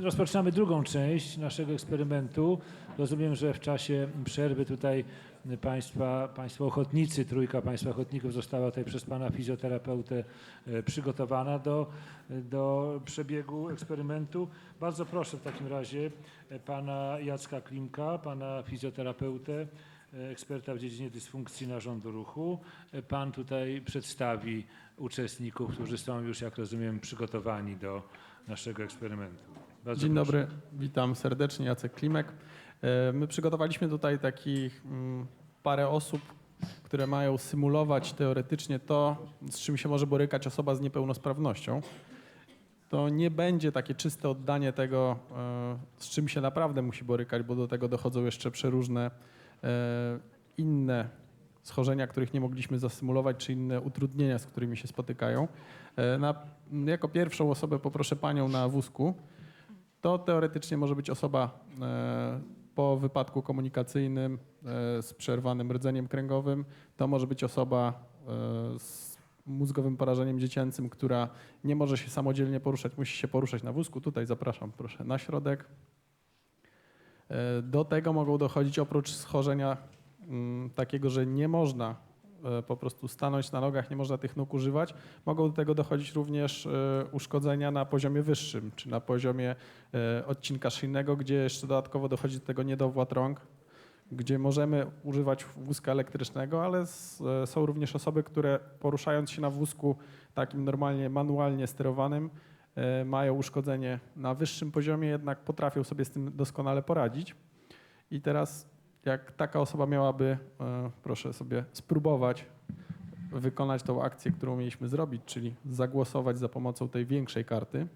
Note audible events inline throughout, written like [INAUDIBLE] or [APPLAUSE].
Rozpoczynamy drugą część naszego eksperymentu. Rozumiem, że w czasie przerwy tutaj państwa, państwo ochotnicy, trójka państwa ochotników została tutaj przez pana fizjoterapeutę e, przygotowana do, do przebiegu eksperymentu. Bardzo proszę w takim razie e, pana Jacka Klimka, pana fizjoterapeutę, e, eksperta w dziedzinie dysfunkcji narządu ruchu. Pan tutaj przedstawi uczestników, którzy są już, jak rozumiem, przygotowani do naszego eksperymentu. Bardzo Dzień proszę. dobry, witam serdecznie, Jacek Klimek. E, My przygotowaliśmy tutaj takich mm, parę osób, które mają symulować teoretycznie to, z czym się może borykać osoba z niepełnosprawnością. To nie będzie takie czyste oddanie tego, e, z czym się naprawdę musi borykać, bo do tego dochodzą jeszcze przeróżne e, inne schorzenia, których nie mogliśmy zasymulować, czy inne utrudnienia, z którymi się spotykają. Na, jako pierwszą osobę poproszę panią na wózku. To teoretycznie może być osoba e, po wypadku komunikacyjnym e, z przerwanym rdzeniem kręgowym. To może być osoba e, z mózgowym porażeniem dziecięcym, która nie może się samodzielnie poruszać, musi się poruszać na wózku. Tutaj zapraszam, proszę, na środek. Do tego mogą dochodzić oprócz schorzenia mm, takiego, że nie można po prostu stanąć na nogach, nie można tych nóg używać, mogą do tego dochodzić również e, uszkodzenia na poziomie wyższym, czy na poziomie e, odcinka szyjnego, gdzie jeszcze dodatkowo dochodzi do tego niedowład rąk, gdzie możemy używać wózka elektrycznego, ale e, są również osoby, które poruszając się na wózku takim normalnie manualnie sterowanym, e, mają uszkodzenie na wyższym poziomie, jednak potrafią sobie z tym doskonale poradzić. I teraz, jak taka osoba miałaby, e, proszę sobie spróbować wykonać tą akcję, którą mieliśmy zrobić, czyli zagłosować za pomocą tej większej karty.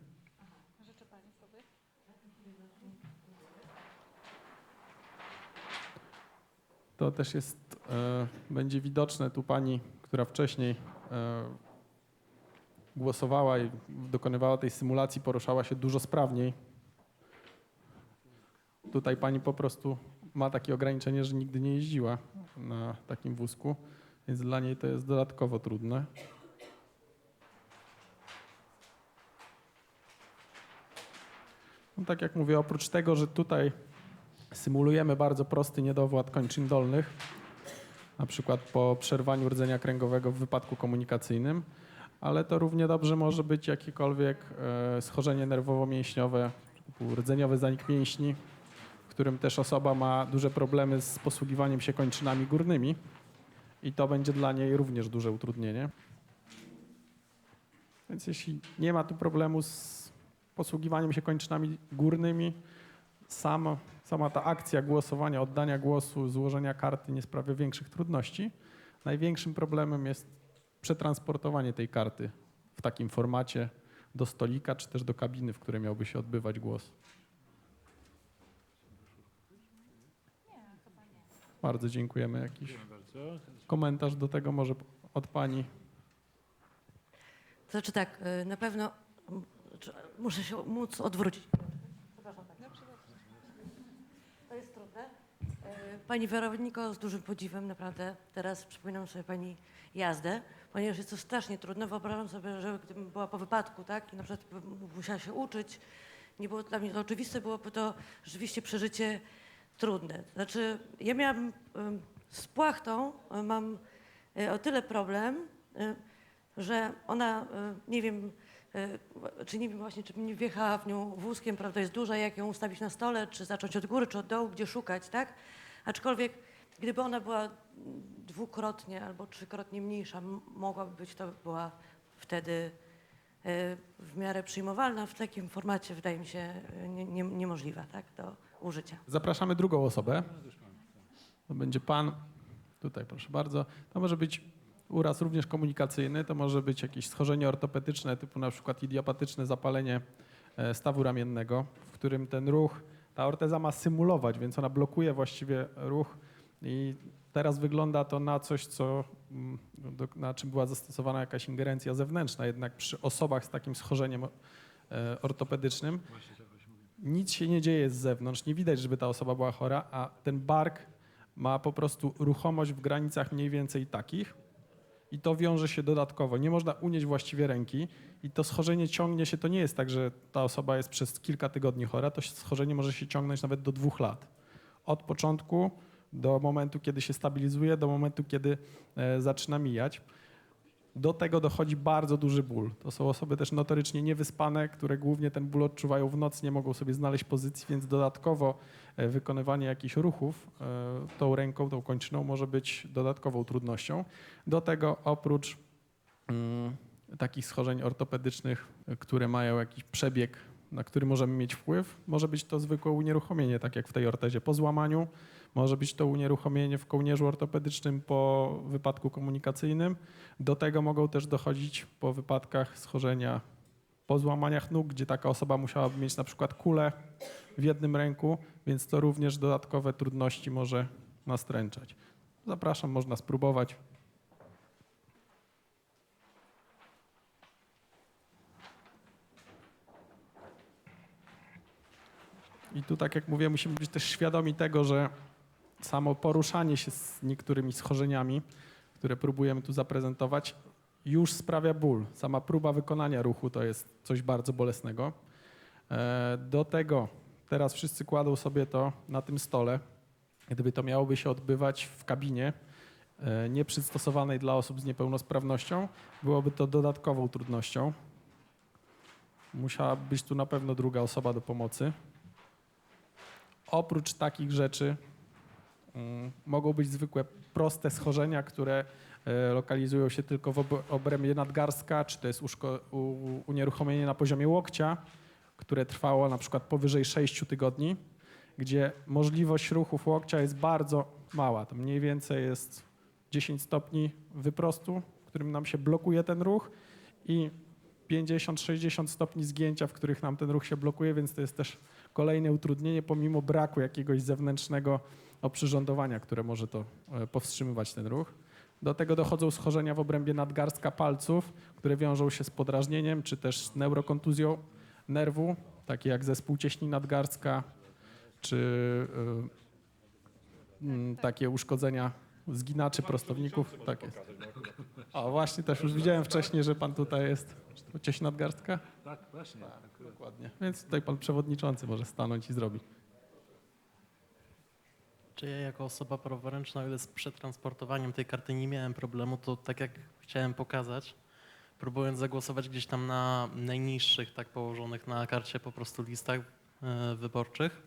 To też jest, e, będzie widoczne tu pani, która wcześniej e, głosowała i dokonywała tej symulacji, poruszała się dużo sprawniej. Tutaj pani po prostu ma takie ograniczenie, że nigdy nie jeździła na takim wózku, więc dla niej to jest dodatkowo trudne. No, tak jak mówię, oprócz tego, że tutaj symulujemy bardzo prosty niedowład kończyn dolnych, na przykład po przerwaniu rdzenia kręgowego w wypadku komunikacyjnym, ale to równie dobrze może być jakiekolwiek e, schorzenie nerwowo-mięśniowe, rdzeniowy zanik mięśni, którym też osoba ma duże problemy z posługiwaniem się kończynami górnymi i to będzie dla niej również duże utrudnienie. Więc jeśli nie ma tu problemu z posługiwaniem się kończynami górnymi, sama, sama ta akcja głosowania, oddania głosu, złożenia karty nie sprawia większych trudności. Największym problemem jest przetransportowanie tej karty w takim formacie do stolika, czy też do kabiny, w której miałby się odbywać głos. Bardzo dziękujemy. Jakiś Dziękuję bardzo. komentarz do tego może od pani? To znaczy tak, y, na pewno czy- muszę się móc odwrócić. Przepraszam tak. To jest trudne. Y, Pani Weroniko, z dużym podziwem naprawdę teraz przypominam sobie Pani jazdę, ponieważ jest to strasznie trudne. Wyobrażam sobie, że gdybym była po wypadku, tak, i na przykład musiała się uczyć, nie było dla mnie to oczywiste, byłoby to rzeczywiście przeżycie trudne. Znaczy, ja miałam z płachtą, mam y, o tyle problem, y, że ona, y, nie wiem, czy nie wiem właśnie, czy nie wjechała w nią wózkiem, prawda, jest duża, jak ją ustawić na stole, czy zacząć od góry, czy od dołu, gdzie szukać, tak? Aczkolwiek, gdyby ona była dwukrotnie albo trzykrotnie mniejsza, mogłaby być, to była wtedy w miarę przyjmowalna. W takim formacie wydaje mi się nie, nie, niemożliwa, tak, do użycia. Zapraszamy drugą osobę. To będzie pan. Tutaj, proszę bardzo. To może być uraz również komunikacyjny, to może być jakieś schorzenie ortopedyczne, typu na przykład idiopatyczne zapalenie e, stawu ramiennego, w którym ten ruch, ta orteza ma symulować, więc ona blokuje właściwie ruch i teraz wygląda to na coś, co, mm, na czym była zastosowana jakaś ingerencja zewnętrzna, jednak przy osobach z takim schorzeniem e, ortopedycznym nic się nie dzieje z zewnątrz, nie widać, żeby ta osoba była chora, a ten bark ma po prostu ruchomość w granicach mniej więcej takich, i to wiąże się dodatkowo. Nie można unieść właściwie ręki i to schorzenie ciągnie się, to nie jest tak, że ta osoba jest przez kilka tygodni chora, to schorzenie może się ciągnąć nawet do dwóch lat. Od początku do momentu, kiedy się stabilizuje, do momentu, kiedy e, zaczyna mijać. Do tego dochodzi bardzo duży ból. To są osoby też notorycznie niewyspane, które głównie ten ból odczuwają w nocy, nie mogą sobie znaleźć pozycji, więc dodatkowo e, wykonywanie jakichś ruchów e, tą ręką, tą kończyną może być dodatkową trudnością. Do tego oprócz mm, takich schorzeń ortopedycznych, e, które mają jakiś przebieg, na który możemy mieć wpływ, może być to zwykłe unieruchomienie, tak jak w tej ortezie po złamaniu, może być to unieruchomienie w kołnierzu ortopedycznym po wypadku komunikacyjnym. Do tego mogą też dochodzić po wypadkach schorzenia po złamaniach nóg, gdzie taka osoba musiałaby mieć na przykład kulę w jednym ręku, więc to również dodatkowe trudności może nastręczać. Zapraszam, można spróbować. I tu, tak jak mówię, musimy być też świadomi tego, że samo poruszanie się z niektórymi schorzeniami, które próbujemy tu zaprezentować, już sprawia ból. Sama próba wykonania ruchu to jest coś bardzo bolesnego. E, Do tego teraz wszyscy kładą sobie to na tym stole. Gdyby to miałoby się odbywać w kabinie e, nieprzystosowanej dla osób z niepełnosprawnością, byłoby to dodatkową trudnością. Musiałaby być tu na pewno druga osoba do pomocy. Oprócz takich rzeczy mogą być zwykłe proste schorzenia, które e, lokalizują się tylko w ob- obrębie nadgarstka, czy to jest unieruchomienie na poziomie łokcia, które trwało na przykład powyżej 6 tygodni, gdzie możliwość ruchów łokcia jest bardzo mała. To mniej więcej jest 10 stopni wyprostu, w którym nam się blokuje ten ruch i 50-60 stopni zgięcia, w których nam ten ruch się blokuje, więc to jest też kolejne utrudnienie pomimo braku jakiegoś zewnętrznego oprzyrządowania, które może to e, powstrzymywać ten ruch. Do tego dochodzą schorzenia w obrębie nadgarstka palców, które wiążą się z podrażnieniem czy też z neurokontuzją nerwu, takie jak zespół cieśni nadgarstka, czy y, mm, takie uszkodzenia zginaczy prostowników. Tak jest. O, właśnie też już widziałem wcześniej, że pan tutaj jest. Cieśń nadgarstka? Tak, właśnie. Dokładnie. Więc tutaj pan przewodniczący może stanąć i zrobić. Czy ja jako osoba praworęczna, o ile z przetransportowaniem tej karty nie miałem problemu, to tak jak chciałem pokazać, próbując zagłosować gdzieś tam na najniższych, tak położonych na karcie po prostu listach e, wyborczych,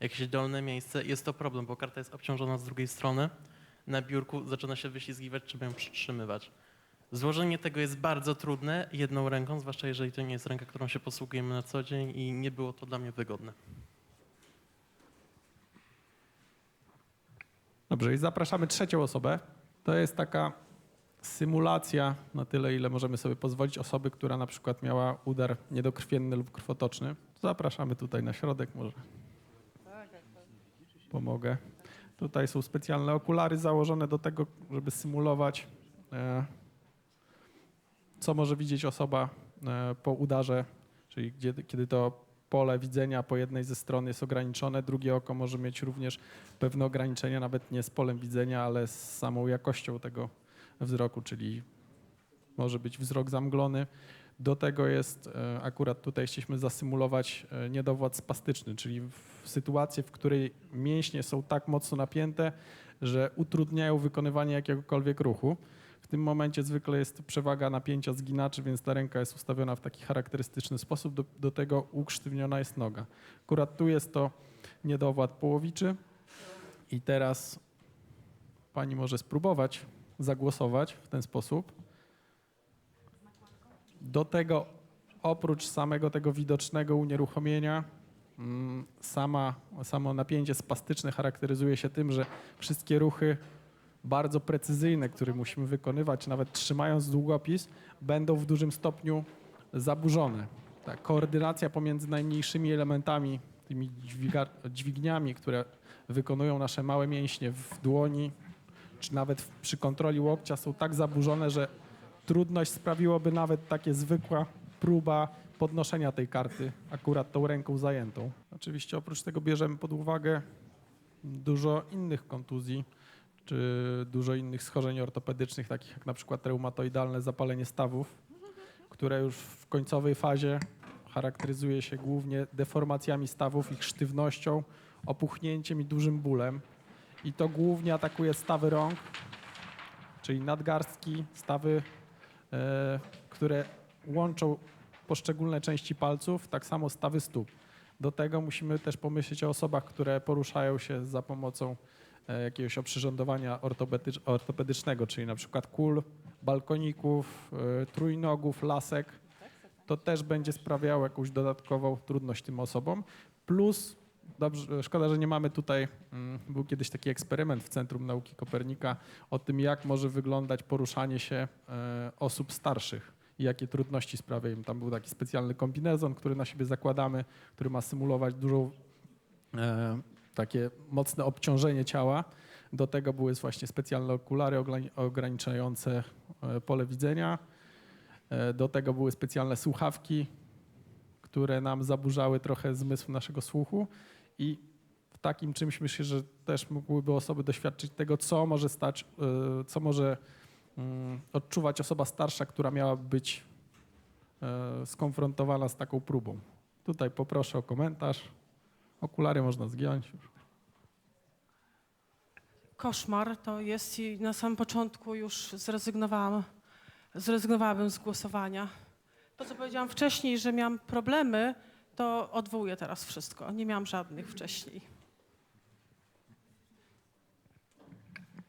jakieś dolne miejsce, jest to problem, bo karta jest obciążona z drugiej strony, na biurku zaczyna się wyślizgiwać, trzeba ją przytrzymywać. Złożenie tego jest bardzo trudne jedną ręką, zwłaszcza jeżeli to nie jest ręka, którą się posługujemy na co dzień i nie było to dla mnie wygodne. Dobrze, i zapraszamy trzecią osobę. To jest taka symulacja na tyle, ile możemy sobie pozwolić osoby, która na przykład miała udar niedokrwienny lub krwotoczny. Zapraszamy tutaj na środek, może pomogę. Tutaj są specjalne okulary założone do tego, żeby symulować, e, co może widzieć osoba e, po udarze, czyli gdzie, kiedy to pole widzenia po jednej ze stron jest ograniczone, drugie oko może mieć również pewne ograniczenia, nawet nie z polem widzenia, ale z samą jakością tego wzroku, czyli może być wzrok zamglony. Do tego jest, e, akurat tutaj chcieliśmy zasymulować e, niedowład spastyczny, czyli w sytuacji, w której mięśnie są tak mocno napięte, że utrudniają wykonywanie jakiegokolwiek ruchu. Tym momencie zwykle jest przewaga napięcia zginaczy, więc ta ręka jest ustawiona w taki charakterystyczny sposób. Do, do tego uksztywniona jest noga. Akurat tu jest to niedowład połowiczy. I teraz pani może spróbować zagłosować w ten sposób. Do tego, oprócz samego tego widocznego unieruchomienia, mm, sama, samo napięcie spastyczne charakteryzuje się tym, że wszystkie ruchy bardzo precyzyjne, które musimy wykonywać, nawet trzymając długopis, będą w dużym stopniu zaburzone. Ta koordynacja pomiędzy najmniejszymi elementami, tymi dźwigniami, które wykonują nasze małe mięśnie w dłoni, czy nawet przy kontroli łokcia są tak zaburzone, że trudność sprawiłoby nawet takie zwykła próba podnoszenia tej karty akurat tą ręką zajętą. Oczywiście oprócz tego bierzemy pod uwagę dużo innych kontuzji, czy dużo innych schorzeń ortopedycznych, takich jak na przykład reumatoidalne zapalenie stawów, które już w końcowej fazie charakteryzuje się głównie deformacjami stawów, ich sztywnością, opuchnięciem i dużym bólem. I to głównie atakuje stawy rąk, czyli nadgarstki, stawy, e, które łączą poszczególne części palców, tak samo stawy stóp. Do tego musimy też pomyśleć o osobach, które poruszają się za pomocą jakiegoś oprzyrządowania ortopedycz- ortopedycznego, czyli na przykład kul, balkoników, e, trójnogów, lasek. To też będzie sprawiało jakąś dodatkową trudność tym osobom. Plus, dobrze, szkoda, że nie mamy tutaj, mm, był kiedyś taki eksperyment w Centrum Nauki Kopernika o tym, jak może wyglądać poruszanie się e, osób starszych i jakie trudności sprawia im. Tam był taki specjalny kombinezon, który na siebie zakładamy, który ma symulować dużą, e, takie mocne obciążenie ciała. Do tego były właśnie specjalne okulary ograni- ograniczające e, pole widzenia. E, Do tego były specjalne słuchawki, które nam zaburzały trochę zmysł naszego słuchu i w takim czymś myślę, że też mogłyby osoby doświadczyć tego, co może stać, e, co może mm, odczuwać osoba starsza, która miała być skonfrontowana z taką próbą. Tutaj poproszę o komentarz. Okulary można zgiąć. koszmar to jest i na samym początku już zrezygnowałam, zrezygnowałabym z głosowania. To, co powiedziałam wcześniej, że miałam problemy, to odwołuję teraz wszystko. Nie miałam żadnych wcześniej.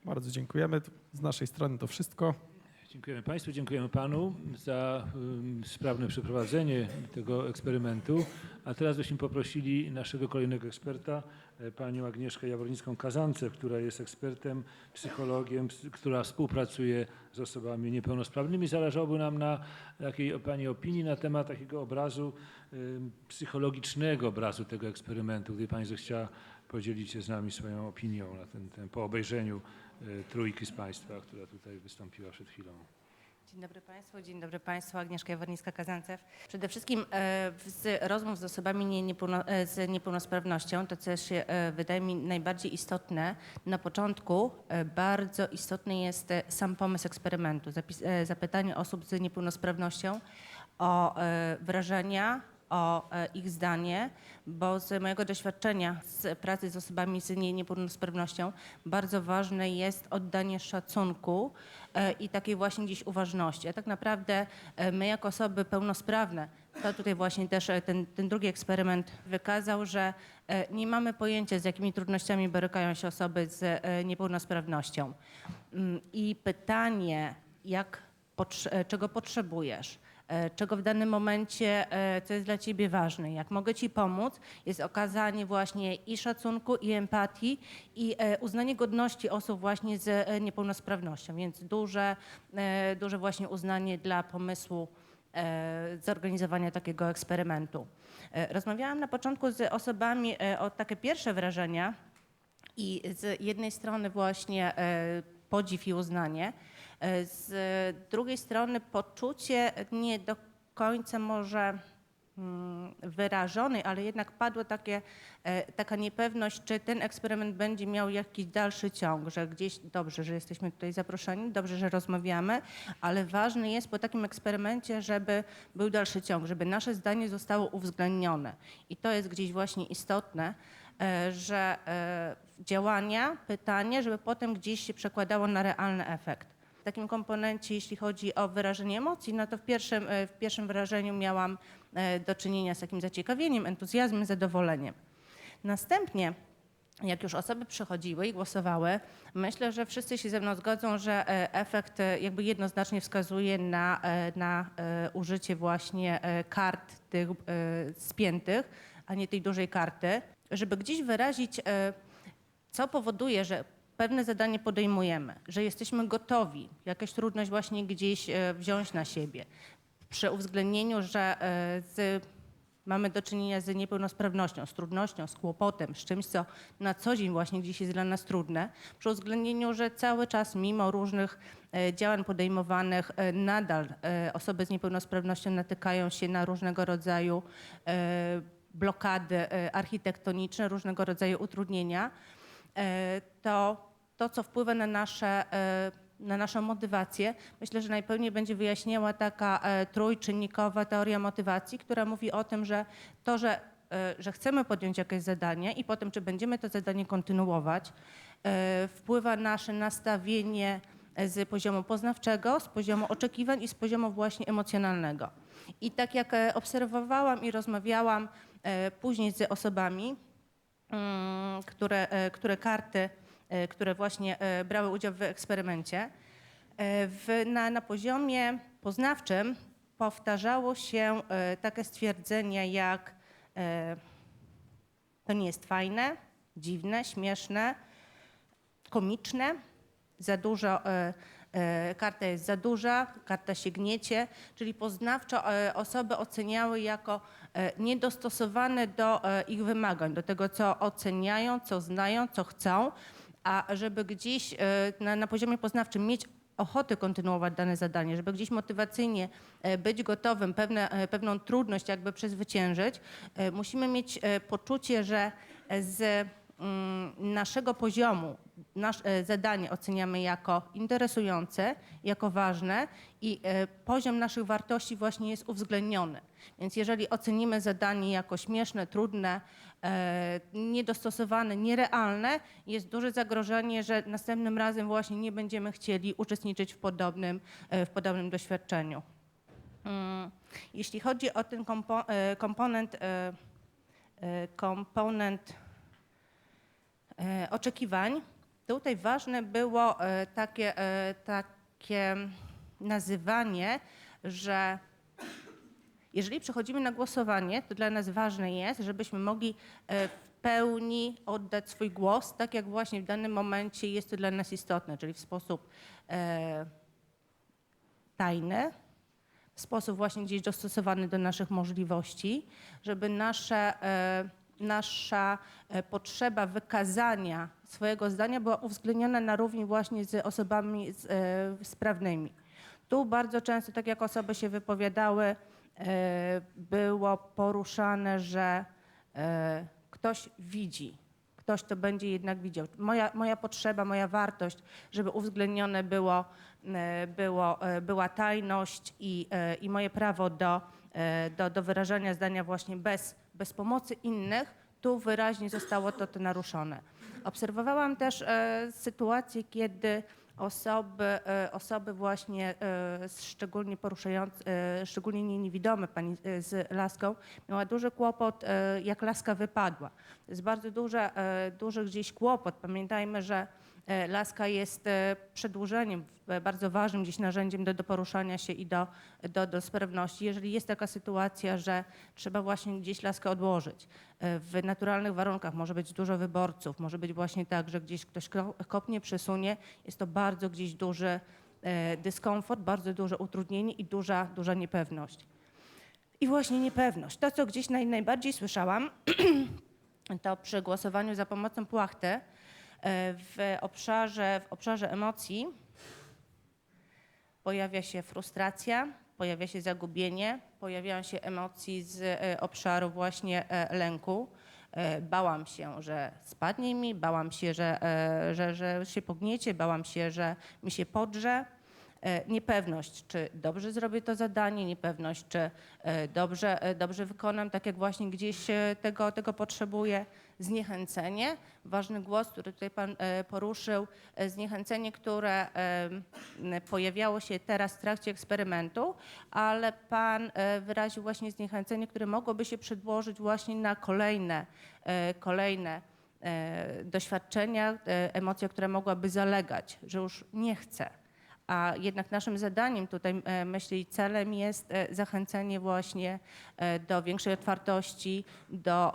Bardzo dziękujemy. Z naszej strony to wszystko. Dziękujemy Państwu, dziękujemy Panu za ym, sprawne przeprowadzenie tego eksperymentu. A teraz byśmy poprosili naszego kolejnego eksperta, e, panią Agnieszkę Jawornicką-Kazance, która jest ekspertem, psychologiem, ps- która współpracuje z osobami niepełnosprawnymi. Zależałoby nam na takiej Pani opinii na temat takiego obrazu, ym, psychologicznego obrazu tego eksperymentu. Gdyby Pani zechciała podzielić się z nami swoją opinią na ten, ten po obejrzeniu trójki z Państwa, która tutaj wystąpiła przed chwilą. Dzień dobry Państwu, dzień dobry Państwu, Agnieszka Jawornicka-Kazancew. Przede wszystkim e, z rozmów z osobami e, z niepełnosprawnością, to co się e, wydaje mi najbardziej istotne, na początku bardzo istotny jest sam pomysł eksperymentu, zapytanie osób z niepełnosprawnością o wrażenia, o e, ich zdanie, bo z mojego doświadczenia z pracy z osobami z nie- niepełnosprawnością bardzo ważne jest oddanie szacunku e, i takiej właśnie gdzieś uważności. A tak naprawdę e, my jako osoby pełnosprawne, to tutaj właśnie też ten, ten drugi eksperyment wykazał, że nie mamy pojęcia z jakimi trudnościami borykają się osoby z niepełnosprawnością. Mm, I pytanie, jak, czego potrzebujesz, czego w danym momencie, e, co jest dla ciebie ważne, jak mogę ci pomóc, jest okazanie właśnie i szacunku, i empatii, i e, uznanie godności osób właśnie z e, niepełnosprawnością, więc duże, e, duże właśnie uznanie dla pomysłu e, zorganizowania takiego eksperymentu. E, Rozmawiałam na początku z osobami e, o takie pierwsze wrażenia i z jednej strony właśnie e, podziw i uznanie, e, z drugiej strony poczucie nie do końca może mm, wyrażonej, ale jednak padło takie, e, taka niepewność, czy ten eksperyment będzie miał jakiś dalszy ciąg, że gdzieś dobrze, że jesteśmy tutaj zaproszeni, dobrze, że rozmawiamy, ale ważne jest po takim eksperymencie, żeby był dalszy ciąg, żeby nasze zdanie zostało uwzględnione. I to jest gdzieś właśnie istotne, e, że e, działania, pytanie, żeby potem gdzieś się przekładało na realny efekt. Takim komponencie, jeśli chodzi o wyrażenie emocji, no to w pierwszym, e, w pierwszym wyrażeniu miałam e, do czynienia z takim zaciekawieniem, entuzjazmem, zadowoleniem. Następnie jak już osoby przychodziły i głosowały, myślę, że wszyscy się ze mną zgodzą, że e, efekt jakby jednoznacznie wskazuje na, na użycie właśnie kart tych spiętych, a nie tej dużej karty, żeby gdzieś wyrazić, co powoduje, że pewne zadanie podejmujemy, że jesteśmy gotowi jakaś trudność właśnie gdzieś e, wziąć na siebie. Przy uwzględnieniu, że e, z mamy do czynienia z niepełnosprawnością, z trudnością, z kłopotem, z czymś, co na co dzień właśnie gdzieś jest dla nas trudne, przy uwzględnieniu, że cały czas mimo różnych e, działań podejmowanych nadal osoby z niepełnosprawnością natykają się na różnego rodzaju blokady architektoniczne, różnego rodzaju utrudnienia, to to, co wpływa na nasze e, na naszą motywację. Myślę, że najpełniej będzie wyjaśniała taka e, trójczynnikowa teoria motywacji, która mówi o tym, że to, że, e, że chcemy podjąć jakieś zadanie i potem, czy będziemy to zadanie kontynuować, wpływa nasze nastawienie z poziomu poznawczego, z poziomu oczekiwań i z poziomu właśnie emocjonalnego. I tak jak obserwowałam i rozmawiałam później z osobami, mm, które, które karty, które właśnie e, brały udział w eksperymencie, e, w, na, na poziomie poznawczym powtarzało się e, takie stwierdzenie jak e, to nie jest fajne, dziwne, śmieszne, komiczne, za dużo, e, e, karta jest za duża, karta się gniecie, czyli poznawczo e, osoby oceniały jako e, niedostosowane do e, ich wymagań, do tego, co oceniają, co znają, co chcą, a żeby gdzieś e, na, na poziomie poznawczym mieć ochotę kontynuować dane zadanie, żeby gdzieś motywacyjnie e, być gotowym, pewne, e, pewną trudność jakby przezwyciężyć, musimy mieć poczucie, że z mm, naszego poziomu zadanie oceniamy jako interesujące, jako ważne i poziom naszych wartości właśnie jest uwzględniony. Więc jeżeli ocenimy zadanie jako śmieszne, trudne, niedostosowane, nierealne, jest duże zagrożenie, że następnym razem właśnie nie będziemy chcieli uczestniczyć w podobnym, e, w podobnym doświadczeniu. Mm, Jeśli chodzi o ten kompo, e, komponent, e, e, komponent e, oczekiwań, tutaj ważne było e, takie, e, takie nazywanie, że jeżeli przechodzimy na głosowanie, to dla nas ważne jest, żebyśmy mogli e, w pełni oddać swój głos, tak jak właśnie w danym momencie jest to dla nas istotne, czyli w sposób e, tajny, w sposób właśnie gdzieś dostosowany do naszych możliwości, żeby nasze, e, nasza potrzeba wykazania swojego zdania była uwzględniona na równi właśnie z osobami z, sprawnymi. Tu bardzo często, tak jak osoby się wypowiadały, było poruszane, że e, ktoś widzi, ktoś to będzie jednak widział. Moja, moja potrzeba, moja wartość, żeby uwzględnione było, e, było, e, była tajność i, e, i moje prawo do, e, do, do wyrażania zdania właśnie bez, bez pomocy innych, tu wyraźnie zostało to, to naruszone. Obserwowałam też e, sytuacje, kiedy osoby, e, osoby właśnie e, szczególnie poruszające, szczególnie nie- niewidome, pani e, z laską, miała duży kłopot, jak laska wypadła. To jest bardzo duże, duży gdzieś kłopot. Pamiętajmy, że laska jest e, przedłużeniem, e, bardzo ważnym gdzieś narzędziem do, do poruszania się i do, do, do sprawności. Jeżeli jest taka sytuacja, że trzeba właśnie gdzieś laskę odłożyć, e, w naturalnych warunkach może być dużo wyborców, może być właśnie tak, że gdzieś ktoś kopnie, przesunie, jest to bardzo gdzieś duży e, dyskomfort, bardzo duże utrudnienie i duża, duża niepewność. I właśnie niepewność. To, co gdzieś naj, najbardziej słyszałam, [CLEARS THROAT] to przy głosowaniu za pomocą płachty e, w obszarze, w obszarze emocji pojawia się frustracja, pojawia się zagubienie, pojawiają się emocje z e, obszaru właśnie e, lęku. E, Bałam się, że spadnie mi, bałam się, że, e, że, że się pogniecie, bałam się, że mi się podrze. E, Niepewność, czy dobrze zrobię to zadanie, niepewność, czy e, dobrze, e, dobrze wykonam, tak jak właśnie gdzieś tego, tego potrzebuję. Zniechęcenie, ważny głos, który tutaj Pan poruszył, zniechęcenie, które pojawiało się teraz w trakcie eksperymentu, ale Pan wyraził właśnie zniechęcenie, które mogłoby się przedłożyć właśnie na kolejne, kolejne doświadczenia, emocje, które mogłaby zalegać, że już nie chcę. A jednak naszym zadaniem tutaj, e, myślę, i celem jest e, zachęcenie właśnie e, do większej otwartości, do,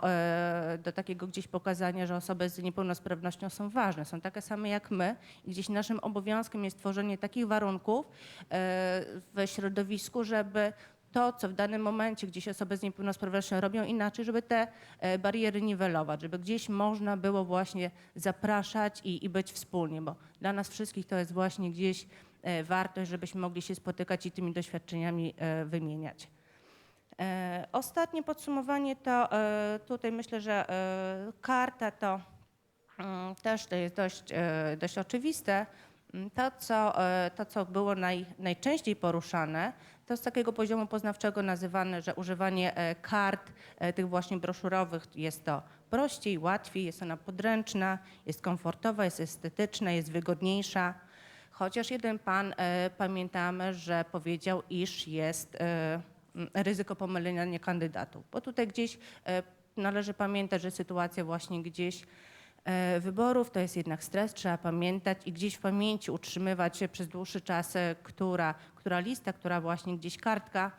do takiego gdzieś pokazania, że osoby z niepełnosprawnością są ważne, są takie same jak my i gdzieś naszym obowiązkiem jest tworzenie takich warunków w środowisku, żeby to, co w danym momencie gdzieś osoby z niepełnosprawnością robią inaczej, żeby te bariery niwelować, żeby gdzieś można było właśnie zapraszać i, i być wspólnie, bo dla nas wszystkich to jest właśnie gdzieś wartość, żebyśmy mogli się spotykać i tymi doświadczeniami e, wymieniać. E, Ostatnie podsumowanie to e, tutaj myślę, że e, karta to mm, też to jest dość, e, dość oczywiste. Mm, To co, e, to, co było naj, najczęściej poruszane, to z takiego poziomu poznawczego nazywane, że używanie e, kart e, tych właśnie broszurowych jest to prościej, łatwiej, jest ona podręczna, jest komfortowa, jest estetyczna, jest wygodniejsza. Chociaż jeden pan, e, pamiętamy, że powiedział, iż jest e, ryzyko pomylenia kandydatów. Bo tutaj gdzieś e, należy pamiętać, że sytuacja właśnie gdzieś wyborów to jest jednak stres, trzeba pamiętać i gdzieś w pamięci utrzymywać się przez dłuższy czas, która, która lista, która właśnie gdzieś kartka,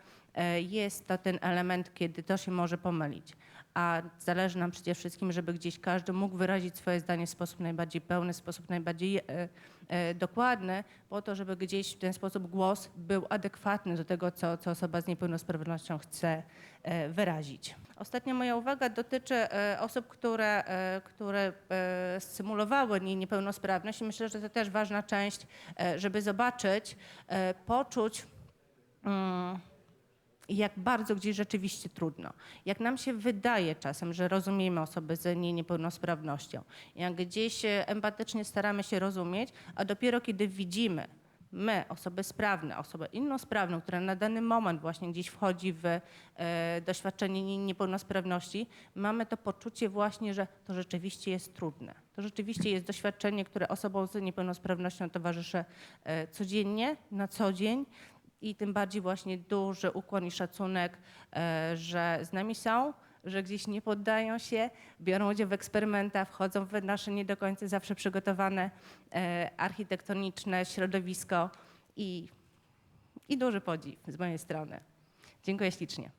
jest to ten element, kiedy to się może pomylić. A zależy nam przede wszystkim, żeby gdzieś każdy mógł wyrazić swoje zdanie w sposób najbardziej pełny, w sposób najbardziej e, e, dokładny, po to, żeby gdzieś w ten sposób głos był adekwatny do tego, co, co osoba z niepełnosprawnością chce e, wyrazić. Ostatnia moja uwaga dotyczy e, osób, które, e, które e, symulowały nie- niepełnosprawność myślę, że to też ważna część, e, żeby zobaczyć, e, poczuć, mm, jak bardzo gdzieś rzeczywiście trudno. Jak nam się wydaje czasem, że rozumiemy osoby z nie- niepełnosprawnością, jak gdzieś e, empatycznie staramy się rozumieć, a dopiero kiedy widzimy, my, osoby sprawne, osobę innosprawną, która na dany moment właśnie gdzieś wchodzi w e, doświadczenie nie- niepełnosprawności, mamy to poczucie właśnie, że to rzeczywiście jest trudne. To rzeczywiście jest doświadczenie, które osobom z niepełnosprawnością towarzyszy e, codziennie, na co dzień i tym bardziej właśnie duży ukłon i szacunek, e, że z nami są, że gdzieś nie poddają się, biorą udział w eksperymentach, wchodzą w nasze nie do końca zawsze przygotowane e, architektoniczne środowisko i, i duży podziw z mojej strony. Dziękuję ślicznie.